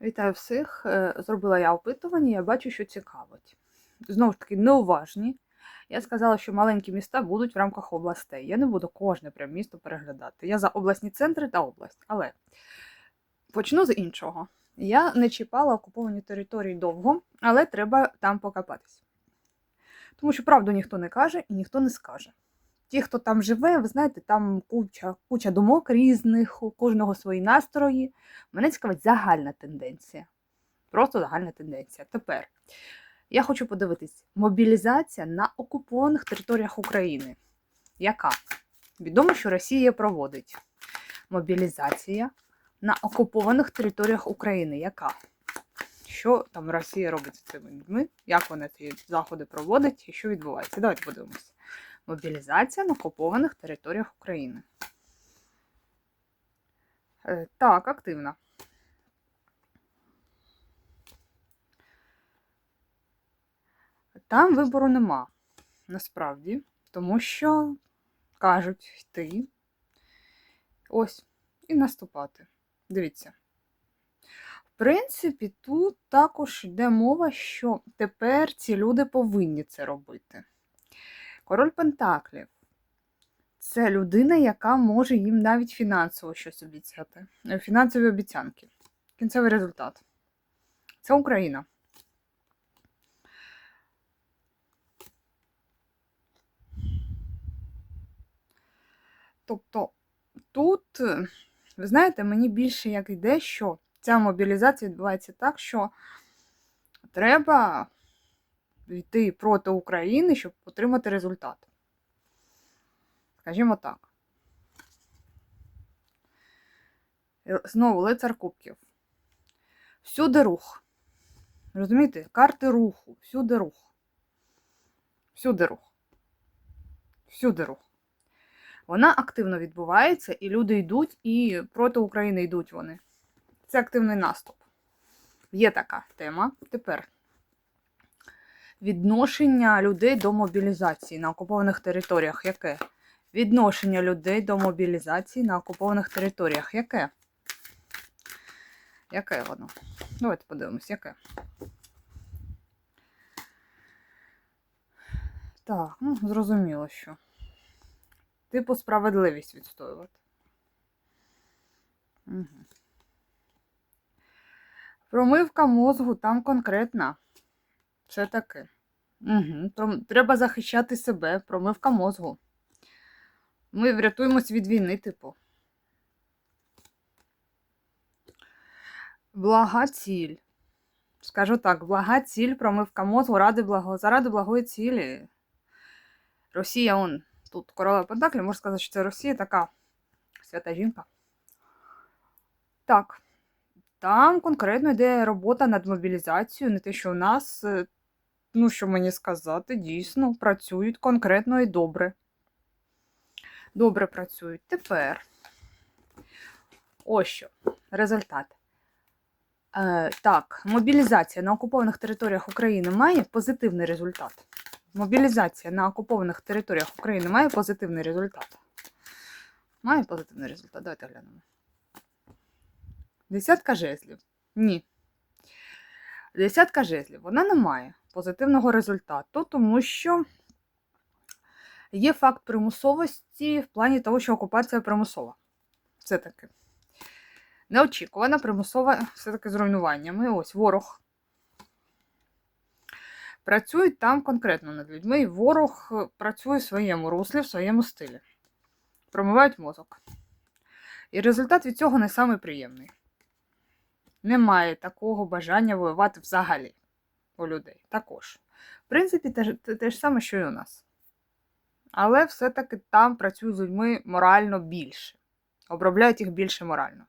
Вітаю всіх. Е, Зробила я опитування, я бачу, що цікавить. Знову ж таки, неуважні. Я сказала, що маленькі міста будуть в рамках областей. Я не буду кожне прям місто переглядати. Я за обласні центри та область. Але почну з іншого. Я не чіпала окуповані території довго, але треба там покопатись. Тому що правду ніхто не каже і ніхто не скаже. Ті, хто там живе, ви знаєте, там куча, куча думок різних, у кожного свої настрої. Мене цікавить загальна тенденція. Просто загальна тенденція. Тепер я хочу подивитись: мобілізація на окупованих територіях України. Яка? Відомо, що Росія проводить мобілізація на окупованих територіях України. Яка? Що там Росія робить з цими людьми? Як вона ці заходи проводить і що відбувається? Давайте подивимося. Мобілізація на окупованих територіях України. Е, Так, активна. Там вибору нема, насправді, тому що кажуть йти ось і наступати. Дивіться. В принципі, тут також йде мова, що тепер ці люди повинні це робити. Король Пентаклів це людина, яка може їм навіть фінансово щось обіцяти. Е, Фінансові обіцянки. Кінцевий результат. Це Україна. Тобто тут, ви знаєте, мені більше як йде, що ця мобілізація відбувається так, що треба йти проти України, щоб отримати результат. Скажімо так. Е, Знову лицар кубків. Всюди рух. Розумієте? Карти руху. Всюди рух. Всюди рух. Всюди рух. Вона активно відбувається, і люди йдуть, і проти України йдуть вони. Це активний наступ. Є така тема. Тепер відношення людей до мобілізації на окупованих територіях. Яке? Відношення людей до мобілізації на окупованих територіях. Яке? Яке воно? Давайте подивимось, яке. Так, ну, зрозуміло, що. Типу справедливість відстоювати. Угу. Промивка мозгу там конкретна. Це таке. Угу. Треба захищати себе, промивка мозгу. Ми врятуємось від війни, типу. Блага ціль. Скажу так, блага ціль, промивка мозгу ради благо... заради благої цілі. Росія, он, тут королева Пентаклі, можна сказати, що це Росія така свята жінка. Так. Там конкретно йде робота над мобілізацією, не те, що у нас, е, ну, що мені сказати, дійсно працюють конкретно і добре. Добре працюють. Тепер. Ось що. Результат. Е, так, мобілізація на окупованих територіях України має позитивний результат. Мобілізація на окупованих територіях України має позитивний результат. Має позитивний результат. Давайте глянемо. Десятка жезлів. Ні. Десятка жезлів. Вона не має позитивного результату, тому що є факт примусовості в плані того, що окупація примусова. Це таки. Неочікувана примусове все-таки з руйнуваннями. Ось ворог. Працюють там конкретно над людьми, і ворог працює в своєму руслі, в своєму стилі. Промивають мозок. І результат від цього не самий приємний. Немає такого бажання воювати взагалі у людей. Також. В принципі, те, те, те ж саме, що і у нас. Але все-таки там працюють з людьми морально більше. Обробляють їх більше морально.